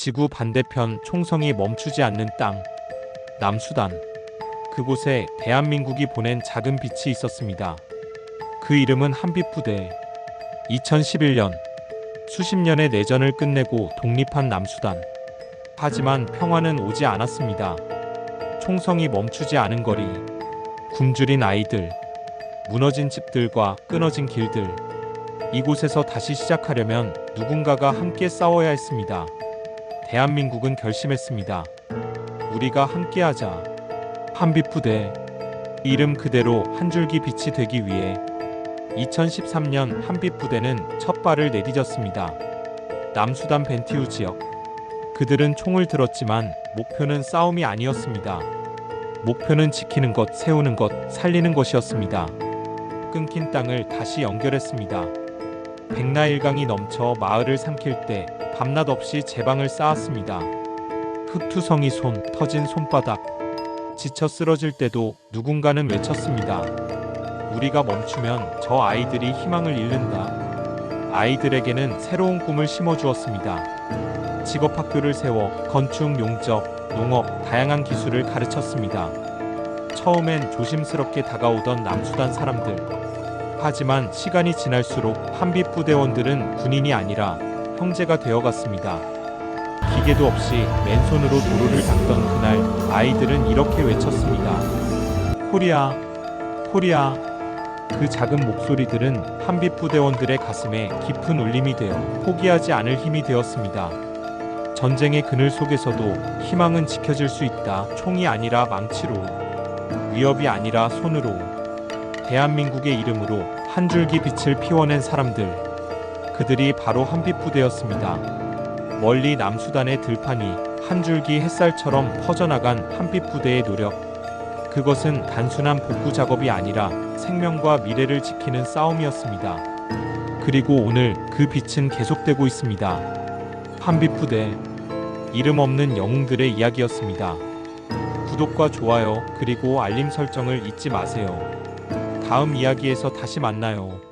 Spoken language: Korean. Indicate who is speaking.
Speaker 1: 지구 반대편 총성이 멈추지 않는 땅. 남수단. 그곳에 대한민국이 보낸 작은 빛이 있었습니다. 그 이름은 한빛부대. 2011년 수십 년의 내전을 끝내고 독립한 남수단. 하지만 평화는 오지 않았습니다. 총성이 멈추지 않은 거리. 굶주린 아이들. 무너진 집들과 끊어진 길들. 이곳에서 다시 시작하려면 누군가가 함께 싸워야 했습니다. 대한민국은 결심했습니다. 우리가 함께하자. 한빛부대. 이름 그대로 한 줄기 빛이 되기 위해 2013년 한빛부대는 첫 발을 내디뎠습니다. 남수단 벤티우 지역. 그들은 총을 들었지만 목표는 싸움이 아니었습니다. 목표는 지키는 것, 세우는 것, 살리는 것이었습니다. 끊긴 땅을 다시 연결했습니다. 백나일강이 넘쳐 마을을 삼킬 때 밤낮 없이 제방을 쌓았습니다. 흙투성이 손, 터진 손바닥. 지쳐 쓰러질 때도 누군가는 외쳤습니다. 우리가 멈추면 저 아이들이 희망을 잃는다. 아이들에게는 새로운 꿈을 심어주었습니다. 직업학교를 세워 건축, 용접, 농업, 다양한 기술을 가르쳤습니다. 처음엔 조심스럽게 다가오던 남수단 사람들. 하지만 시간이 지날수록 한빛 부대원들은 군인이 아니라 형제가 되어갔습니다. 기계도 없이 맨손으로 도로를 닦던 그날 아이들은 이렇게 외쳤습니다. 코리아, 코리아. 그 작은 목소리들은 한빛 부대원들의 가슴에 깊은 울림이 되어 포기하지 않을 힘이 되었습니다. 전쟁의 그늘 속에서도 희망은 지켜질 수 있다. 총이 아니라 망치로, 위협이 아니라 손으로. 대한민국의 이름으로 한 줄기 빛을 피워낸 사람들. 그들이 바로 한빛 부대였습니다. 멀리 남수단의 들판이 한 줄기 햇살처럼 퍼져나간 한빛 부대의 노력. 그것은 단순한 복구 작업이 아니라 생명과 미래를 지키는 싸움이었습니다. 그리고 오늘 그 빛은 계속되고 있습니다. 한빛 부대. 이름 없는 영웅들의 이야기였습니다. 구독과 좋아요, 그리고 알림 설정을 잊지 마세요. 다음 이야기에서 다시 만나요.